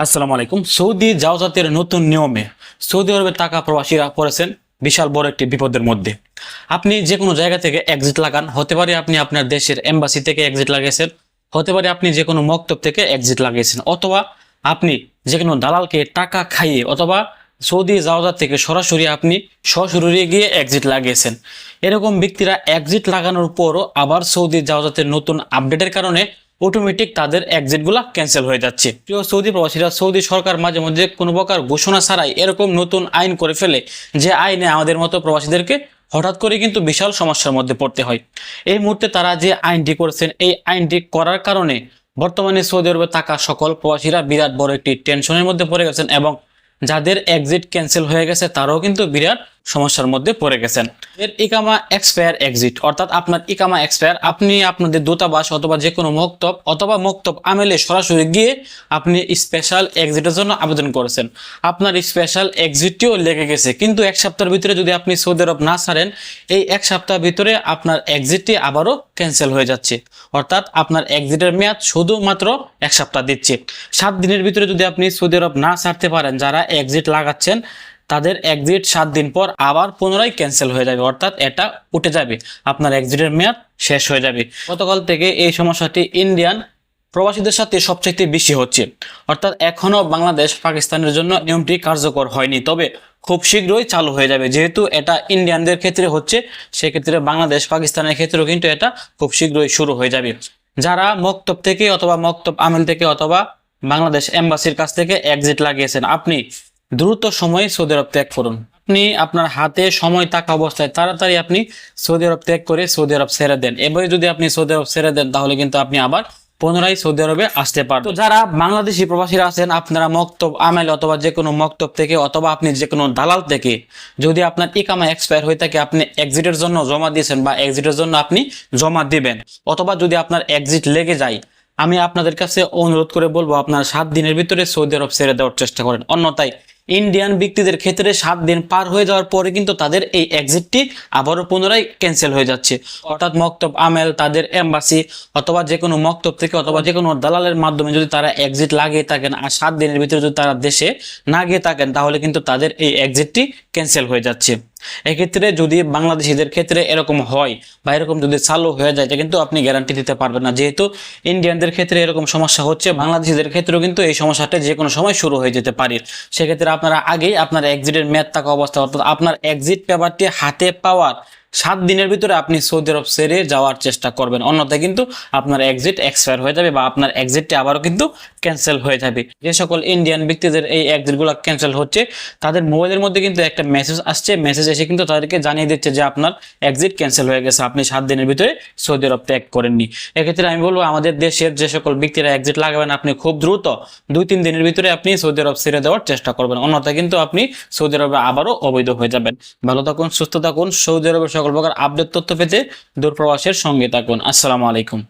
আসসালামু আলাইকুম। সৌদি জাওজাতের নতুন নিয়মে সৌদি আরবের টাকা প্রবাসীরা পড়েছেন বিশাল বড় একটি বিপদের মধ্যে। আপনি যে কোনো জায়গা থেকে এক্সিট লাগান, হতে পারে আপনি আপনার দেশের এম্বাসি থেকে এক্সিট লাগিয়েছেন, হতে পারে আপনি যে কোনো মক্তব থেকে এক্সিট লাগিয়েছেন, অথবা আপনি যে কোনো দালালকে টাকা খাইয়ে অথবা সৌদি জাওজাত থেকে সরাসরি আপনি সশরীরে গিয়ে এক্সিট লাগিয়েছেন। এরকম ব্যক্তিরা এক্সিট লাগানোর পরও আবার সৌদি জাওজাতের নতুন আপডেটের কারণে অটোমেটিক তাদের এক্সিটগুলো ক্যান্সেল হয়ে যাচ্ছে। প্রিয় সৌদি প্রবাসীরা, সৌদি সরকার মাঝে মধ্যে কোনো প্রকার ঘোষণা ছাড়াই এরকম নতুন আইন করে ফেলে যে আইনে আমাদের মতো প্রবাসীদেরকে হঠাৎ করে কিন্তু বিশাল সমস্যার মধ্যে পড়তে হয়। এই মুহূর্তে তারা যে আইনটি করেছেন, এই আইনটি করার কারণে বর্তমানে সৌদি আরবে থাকা সকল প্রবাসীরা বিরাট বড় একটি টেনশনের মধ্যে পড়ে গেছেন এবং যাদের এক্সিট ক্যান্সেল হয়ে গেছে, তারাও কিন্তু বিরাট সমস্যার মধ্যে পড়ে গেছেন। এর ইকামা এক্সপায়ার এক্সিট অর্থাৎ আপনার ইকামা এক্সপায়ার আপনি আপনাদের দূতাবাস অথবা যে কোনো মক্তব অথবা মক্তব আমেলে সরাসরি গিয়ে আপনি স্পেশাল এক্সিটের জন্য আবেদন করেছেন। আপনার স্পেশাল এক্সিটটিও লেগে গেছে, কিন্তু এক সপ্তাহের ভিতরে যদি আপনি সৌদি আরব না ছাড়েন, এই এক সপ্তাহের ভিতরে আপনার এক্সিটটি আবারও ক্যান্সেল হয়ে যাচ্ছে। অর্থাৎ আপনার এক্সিটের মেয়াদ শুধুমাত্র এক সপ্তাহ দিচ্ছে। সাত দিনের ভিতরে যদি আপনি সৌদি আরব না ছাড়তে পারেন, যারা এক্সিট লাগাচ্ছেন তাদের এক্সিট সাত দিন পর আবার পুনরায় ক্যান্সেল হয়ে যাবে। অর্থাৎ এটা উঠে যাবে। আপনার এক্সিটের মেয়াদ শেষ হয়ে যাবে। গতকাল থেকে এই সমস্যাটি ইন্ডিয়ান প্রবাসীদের সাথে সবচেয়ে বেশি হচ্ছে। অর্থাৎ এখনও বাংলাদেশ পাকিস্তানের জন্য নিয়মটি কার্যকর হয়নি। তবে খুব শীঘ্রই চালু হয়ে যাবে। যেহেতু এটা ইন্ডিয়ানদের ক্ষেত্রে হচ্ছে, সেক্ষেত্রে বাংলাদেশ পাকিস্তানের ক্ষেত্রেও কিন্তু এটা খুব শীঘ্রই শুরু হয়ে যাবে। যারা মক্তব থেকে অথবা মক্তব আমেল থেকে অথবা বাংলাদেশ এম্বাসির কাছ থেকে এক্সিট লাগিয়েছেন, আপনি দ্রুত সময়ে সৌদি আরব ত্যাগ করুন। আপনি আপনার হাতে সময় থাকা অবস্থায় তাড়াতাড়ি আপনি সৌদি আরব ত্যাগ করে সৌদি আরব ছেড়ে দেন। এবারে যদি আপনি সৌদি আরব ছেড়ে দেন, তাহলে কিন্তু আপনি আবার পুনরায় সৌদি আরবে আসতে পারবেন। তো যারা বাংলাদেশি প্রবাসীরা আছেন, আপনারা মক্তব আমেল অথবা যে কোনো মক্তব থেকে অথবা আপনি যে কোনো দালাল থেকে যদি আপনার ইকামা এক্সপায়ার হয়ে থাকে, আপনি এক্সিটের জন্য জমা দিয়েছেন বা এক্সিটের জন্য আপনি জমা দিবেন। অথবা যদি আপনার এক্সিট লেগে যায়, আমি আপনাদের কাছে অনুরোধ করে বলব, আপনার সাত দিনের ভিতরে সৌদি আরব ছেড়ে দেওয়ার চেষ্টা করেন। অন্যথায় ইন্ডিয়ান ব্যক্তিদের ক্ষেত্রে সাত দিন পার হয়ে যাওয়ার পরে কিন্তু তাদের এই এক্সিটটি আবারও পুনরায় ক্যান্সেল হয়ে যাচ্ছে। অর্থাৎ মক্তব আমেল, তাদের এম্বাসি অথবা যে কোনো মক্তব থেকে অথবা যে কোনো দালালের মাধ্যমে যদি তারা এক্সিট লাগিয়ে থাকেন আর সাত দিনের ভিতরে যদি তারা দেশে না গিয়ে থাকেন, তাহলে কিন্তু তাদের এই এক্সিটটি ক্যান্সেল হয়ে যাচ্ছে। এক্ষেত্রে যদি বাংলাদেশিদের ক্ষেত্রে এরকম হয় বা এরকম যদি চালু হয়ে যায় তা কিন্তু আপনি গ্যারান্টি দিতে পারবেন না। যেহেতু ইন্ডিয়ানদের ক্ষেত্রে এরকম সমস্যা হচ্ছে, বাংলাদেশিদের ক্ষেত্রেও কিন্তু এই সমস্যাটা যে কোনো সময় শুরু হয়ে যেতে পারে। সেক্ষেত্রে আপনারা আগেই আপনার এক্সিটের মেয়াদ থাকা অবস্থা অর্থাৎ আপনার এক্সিট পেপারটি হাতে পাওয়ার সাত দিনের ভিতরে আপনি সৌদি আরব ছেড়ে যাওয়ার চেষ্টা করবেন। অন্যথায় কিন্তু আপনার এক্সিট এক্সপায়ার হয়ে যাবে বা আপনার এক্সিটটি আবারও কিন্তু ক্যান্সেল হয়ে যাবে। যে সকল ইন্ডিয়ান ব্যক্তিদের এই এক্সিটগুলো ক্যান্সেল হচ্ছে, তাদের মোবাইলের মধ্যে কিন্তু একটা মেসেজ আসছে। মেসেজ এসে কিন্তু তাদেরকে জানিয়ে দিচ্ছে যে আপনার এক্সিট ক্যান্সেল হয়ে গেছে। আপনি সাত দিনের ভিতরে সৌদি আরব ত্যাগ করেননি। এক্ষেত্রে আমি বলব, আমাদের দেশের যে সকল ব্যক্তিরা এক্সিট লাগাবেন, আপনি খুব দ্রুত দুই তিন দিনের ভিতরে আপনি সৌদি আরব ছেড়ে দেওয়ার চেষ্টা করবেন। অন্যথায় কিন্তু আপনি সৌদি আরবে আবারও অবৈধ হয়ে যাবেন। ভালো থাকুন, সুস্থ থাকুন। সৌদি আরবের সকল প্রকার আপডেট তথ্য পেতে দূরপ্রবাসের সঙ্গে থাকুন। আসসালামু আলাইকুম।